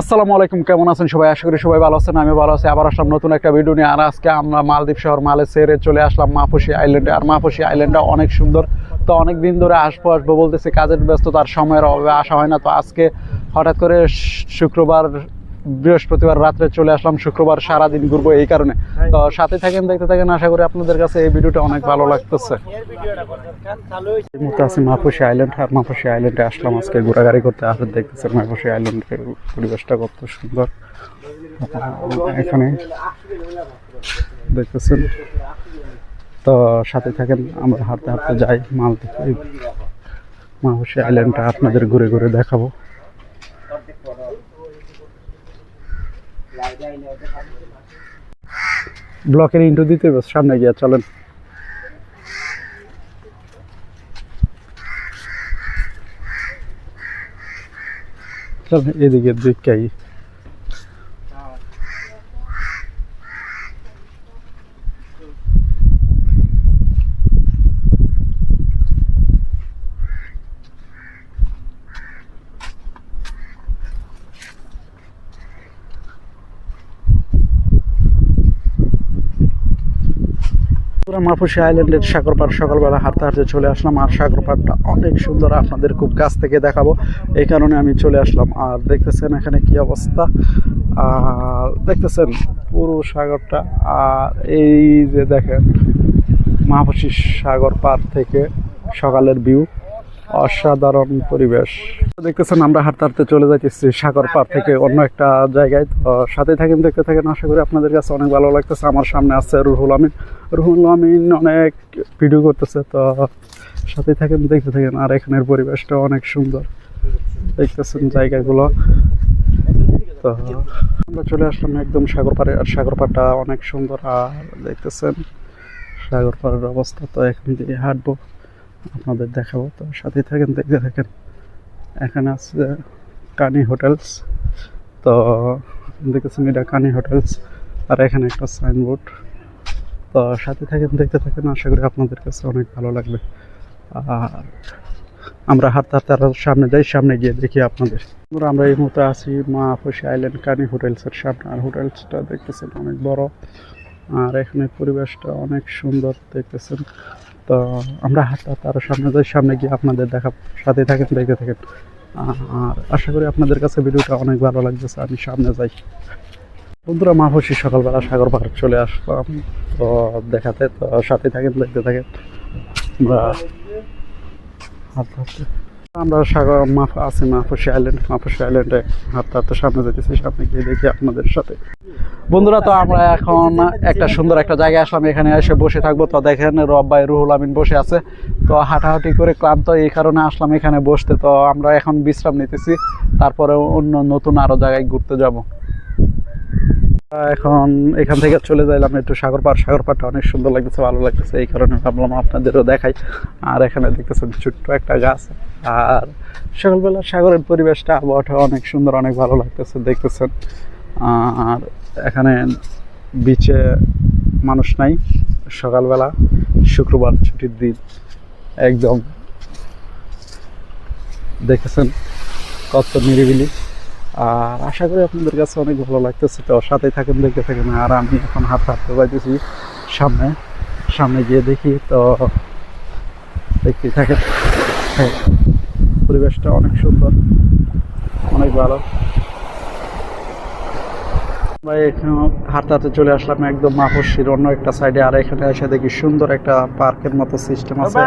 আসসালামু আলাইকুম, কেমন আছেন সবাই? আশা করি সবাই ভালো আছেন আমি ভালো আছি। আবার আসলাম নতুন একটা ভিডিও নিয়ে। আর আজকে আমরা মালদ্বীপ শহর মালে সেরে চলে আসলাম মাহফুসি আইল্যান্ডে আর মাহফুসি আইল্যান্ডটা অনেক সুন্দর। তো অনেক দিন ধরে আসব আসব বলতেছি, কাজের ব্যস্ততার সময়ের অভাবে আসা হয় না। তো আজকে হঠাৎ করে শুক্রবার বৃহস্পতিবার রাত্রে চলে আসলাম শুক্রবার সারাদিন ঘুরবো এই কারণে। তো সাথে থাকেন দেখতে থাকেন আশা করি আপনাদের কাছে এই ভিডিওটা অনেক ভালো লাগতেছে। আছি মাহফুসি আইল্যান্ড আর মাহফুসি আইল্যান্ডে আসলাম আজকে ঘোরাঘুরি করতে। আর দেখতেছেন মাহফুসি আইল্যান্ডের পরিবেশটা কত সুন্দর। এখানে দেখতেছেন। তো সাথে থাকেন আমরা হাঁটতে হাঁটতে যাই মাল মাহফুসি আইল্যান্ডটা আপনাদের ঘুরে ঘুরে দেখাবো। ব্লকের ইন্টু দিতে সামনে গিয়ে চলেন। চল এদিকে দিকাই পুরো মাফুসি আইল্যান্ডের সাগর পাড় সকালবেলা হাঁটতে হাঁটতে চলে আসলাম আর সাগর পাড়টা অনেক সুন্দর, আপনাদের খুব কাছ থেকে দেখাবো। এই কারণে আমি চলে আসলাম। আর দেখতেছেন এখানে কি অবস্থা? আর দেখতেছেন পুরো সাগরটা। আর এই যে দেখেন মাহফুসি সাগর পাড় থেকে সকালের ভিউ অসাধারণ পরিবেশ। দেখতেছেন, আমরা হাঁটতে হাঁটতে চলে যাইতেছি সাগর পার থেকে অন্য একটা জায়গায়। তো সাথে থাকেন, দেখতে থাকেন। আশা করি আপনাদের কাছে অনেক ভালো লাগতেছে। আমার সামনে আছে রুহুল আমিন। রুহুল আমিন অনেক ভিডিও করতেছে, তো সাথে থাকেন, দেখতে থাকেন। আর এখানের পরিবেশটা অনেক সুন্দর। দেখতেছেন জায়গাগুলো। তো আমরা চলে আসলাম একদম সাগর পাড়ে। আর সাগর পাড়টা অনেক সুন্দর। আর দেখতেছেন, সাগর পাড়ের অবস্থা। তো এখান দিয়ে হাঁটবো। আপনাদের দেখাবো। তো সাথে থাকেন, দেখতে থাকেন। এখানে আছে কানি হোটেলস। তো দেখেছেন এটা কানি হোটেলস। আর এখানে একটা সাইনবোর্ড। তো সাথে থাকেন, দেখতে থাকেন। আশা করি আপনাদের কাছে অনেক ভালো লাগবে। আর আমরা হাঁটতে হাঁটতে আরও সামনে যাই, সামনে গিয়ে দেখি আপনাদের। আমরা আমরা এই মুহূর্তে আছি মা ফুসি আইল্যান্ড কানি হোটেলসের সামনে। আর হোটেলসটা দেখতেছেন অনেক বড়। আর এখানে পরিবেশটা অনেক সুন্দর দেখতেছেন। তো আমরা হাঁটতে হাঁটতে আরও সামনে যাই, সামনে গিয়ে আপনাদের দেখা, সাথে থাকেন, দেখতে থাকেন। আর আশা করি আপনাদের কাছে ভিডিওটা অনেক ভালো লাগতেছে, আমি সামনে যাই। বন্ধুরা, মা হসি সকালবেলা সাগর পাহাড় চলে আসলাম, তো দেখাতে, তো সাথে থাকেন, দেখতে থাকেন। আমরা হাঁটতে হাঁটতে আমরা সাগর মাফ আছি মাহফুসি আইল্যান্ড মাহফুসি আইল্যান্ডে হাঁটতে সামনে যেতেছি সামনে গিয়ে দেখি আপনাদের সাথে। বন্ধুরা, তো আমরা এখন একটা সুন্দর একটা জায়গায় আসলাম, এখানে এসে বসে থাকব। তো দেখেন, রব ভাই রুহুল আমিন বসে আছে। তো হাঁটাহাঁটি করে ক্লান্ত এই কারণে আসলাম এখানে বসতে। তো আমরা এখন বিশ্রাম নিতেছি, তারপরে অন্য নতুন আরও জায়গায় ঘুরতে যাব। এখন এখান থেকে চলে যাইলাম একটু সাগর পাড়। সাগর পাড়টা অনেক সুন্দর লাগতেছে, ভালো লাগতেছে। এই কারণে ভাবলাম আপনাদেরও দেখাই। আর এখানে দেখতেছেন ছোট্ট একটা গাছ। আর সকালবেলা সাগরের পরিবেশটা আবহাওয়াটা অনেক সুন্দর, অনেক ভালো লাগতেছে দেখতেছেন। আর এখানে বিচে মানুষ নাই। সকালবেলা শুক্রবার ছুটির দিন। একদম দেখেছেন কত নিরিবিলি। আর আশা করি আপনাদের কাছে অনেক ভালো লাগতেছে। তো সাথে থাকেন দেখতে থাকেন। আর আমি এখন হাত হাঁটতে পাইতেছি সামনে। সামনে গিয়ে দেখি তো দেখতে থাকেন। হ্যাঁ, পরিবেশটা অনেক সুন্দর অনেক ভালো। আমরা এখানে হাঁটতে চলে আসলাম একদম মাহসির অন্য একটা সাইডে আর এখানে এসে দেখি সুন্দর একটা পার্কের মতো সিস্টেম আছে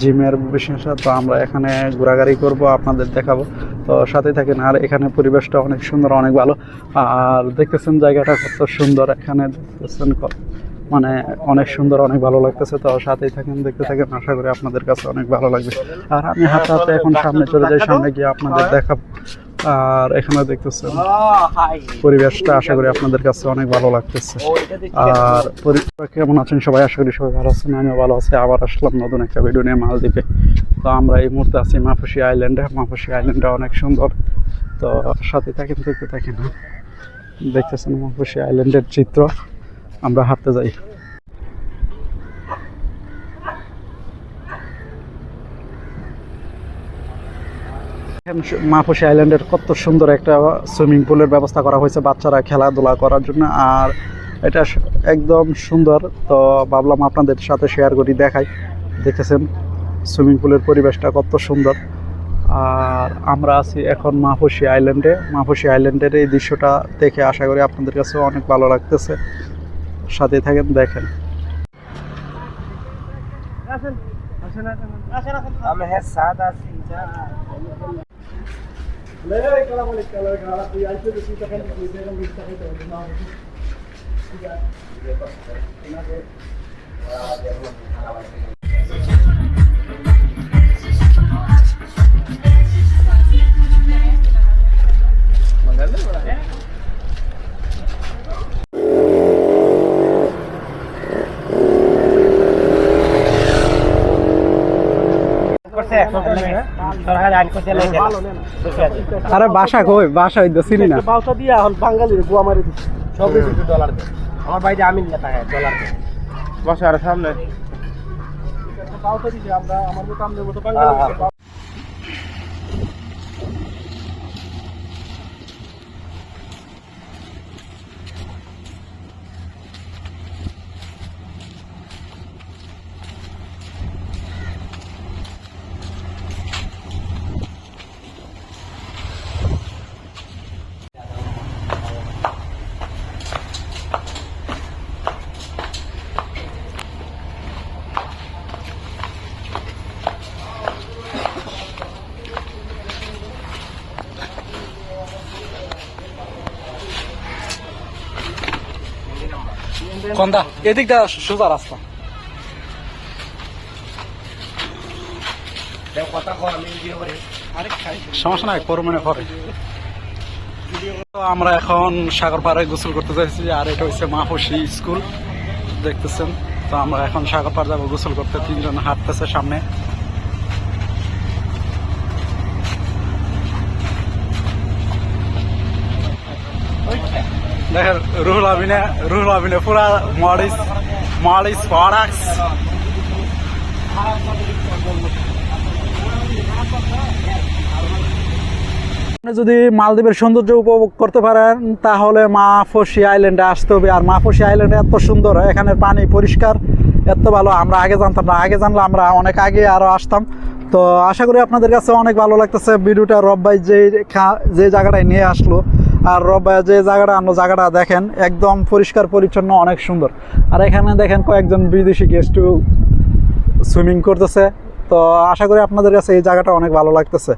জিমের বিশেষ তো আমরা এখানে ঘোরাঘুরি করব আপনাদের দেখাবো। তো সাথে থাকেন। আর এখানে পরিবেশটা অনেক সুন্দর অনেক ভালো। আর দেখতেছেন জায়গাটা কত সুন্দর। এখানে দেখতেছেন মানে অনেক সুন্দর অনেক ভালো লাগতেছে। তো সাথেই থাকেন দেখতে থাকেন। আশা করি আপনাদের কাছে অনেক ভালো লাগবে। আর আমি হাঁটতে হাঁটতে এখন সামনে চলে যাই সামনে গিয়ে আপনাদের দেখাবো। আর এখানে দেখতেছেন। পরিবেশটা আশা করি আপনাদের কাছে অনেক ভালো লাগতেছে। আর পরিবার কেমন আছেন সবাই? আশা করি সবাই ভালো আছেন আমিও ভালো আছি। আবার আসলাম নতুন একটা ভিডিও নিয়ে মালদ্বীপে। তো আমরা এই মুহূর্তে আছি মাফুসি আইল্যান্ডে মাফুসি আইল্যান্ডটা অনেক সুন্দর। তো সাথে থাকেন দেখতে থাকেন। দেখতেছেন মাফুসি আইল্যান্ডের চিত্র। আমরা হাঁটতে যাই। মাহফুসি আইল্যান্ডের কত সুন্দর একটা সুইমিং পুলের ব্যবস্থা করা হয়েছে বাচ্চারা খেলাধুলা করার জন্য। আর এটা একদম সুন্দর। তো ভাবলাম আপনাদের সাথে শেয়ার করি, দেখাই। দেখেছেন সুইমিং পুলের পরিবেশটা কত সুন্দর। আর আমরা আছি এখন মাহফুসি আইল্যান্ডে। মাহফুসি আইল্যান্ডের এই দৃশ্যটা দেখে আশা করি আপনাদের কাছে অনেক ভালো লাগতেছে। সাথে থাকেন, দেখেন। Lele kalau balik kalau kalau aku ya itu bisa kan bisa kan bisa kan itu mau. Tidak. Kenapa? Kalau dia mau kalau balik আরে বাসা কই? বাসা হইতো চিনি না। বাসা দিয়া এখন বাঙালির গোয়া মারি দিচ্ছে সব কিছু ডলার দে আমার ভাই যে আমিন না টাকা ডলার দে বসে আর সামনে। বাউটা দিছে আমরা আমার মতো আমাদের মতো হ্যাঁ, বাঙালি হ্যাঁ। Edik de সোজা রাস্তা। সমস্যা নাই করো মনে করে আমরা এখন সাগর পাড়ে গোসল করতে যাচ্ছি আর এটা হচ্ছে মাহসি স্কুল, দেখতেছেন। তো আমরা এখন সাগর পাড় যাব গোসল করতে, তিনজন হাঁটতেছে সামনে। দেখেন রুহুল আমিনে রুহুল আমিনে পুরা যদি মালদ্বীপের সৌন্দর্য উপভোগ করতে পারেন, তাহলে মাফসি আইল্যান্ডে আসতে হবে। আর মাফসি আইল্যান্ডে এত সুন্দর এখানে পানি পরিষ্কার, এত ভালো। আমরা আগে জানতাম না, আগে জানলে আমরা অনেক আগে আরও আসতাম। তো আশা করি আপনাদের কাছে অনেক ভালো লাগতেছে। ভিডিওটা রব্বাই যে খা- যে জায়গাটায় নিয়ে আসলো আর রব্বাই যে জায়গাটা আনলো জায়গাটা দেখেন, একদম পরিষ্কার, পরিচ্ছন্ন, অনেক সুন্দর। আর এখানে দেখেন কয়েকজন বিদেশি গেস্টও সুইমিং করতেছে। তো আশা করি আপনাদের কাছে এই জায়গাটা অনেক ভালো লাগতেছে।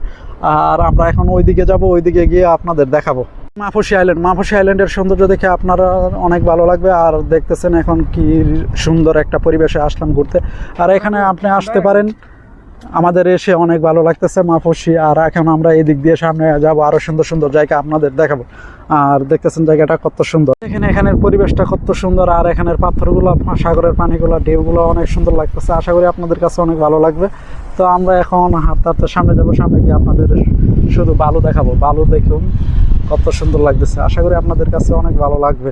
আর আমরা এখন ওইদিকে যাব, ওইদিকে গিয়ে আপনাদের দেখাবো। মাফুসি আইল্যান্ড মাফুসি আইল্যান্ডের সৌন্দর্য দেখে আপনারা অনেক ভালো লাগবে। আর দেখতেছেন এখন কি সুন্দর একটা পরিবেশে আসলাম ঘুরতে। আর এখানে আপনি আসতে পারেন। আমাদের এসে অনেক ভালো লাগতেছে, মাফুসি। আর এখন আমরা এদিক দিয়ে সামনে যাব, আরও সুন্দর সুন্দর জায়গা আপনাদের দেখাবো। আর দেখতেছেন জায়গাটা কত সুন্দর। এখানে এখানের পরিবেশটা কত সুন্দর, আর এখানের পাথরগুলো, সাগরের পানিগুলো, ঢেউগুলো অনেক সুন্দর লাগতেছে। আশা করি আপনাদের কাছে অনেক ভালো লাগবে। তো আমরা এখন হাঁটতে হাঁটতে সামনে যাব, সামনে গিয়ে আপনাদের শুধু বালু দেখাবো। বালু দেখুন কত সুন্দর লাগতেছে। আশা করি আপনাদের কাছে অনেক ভালো লাগবে।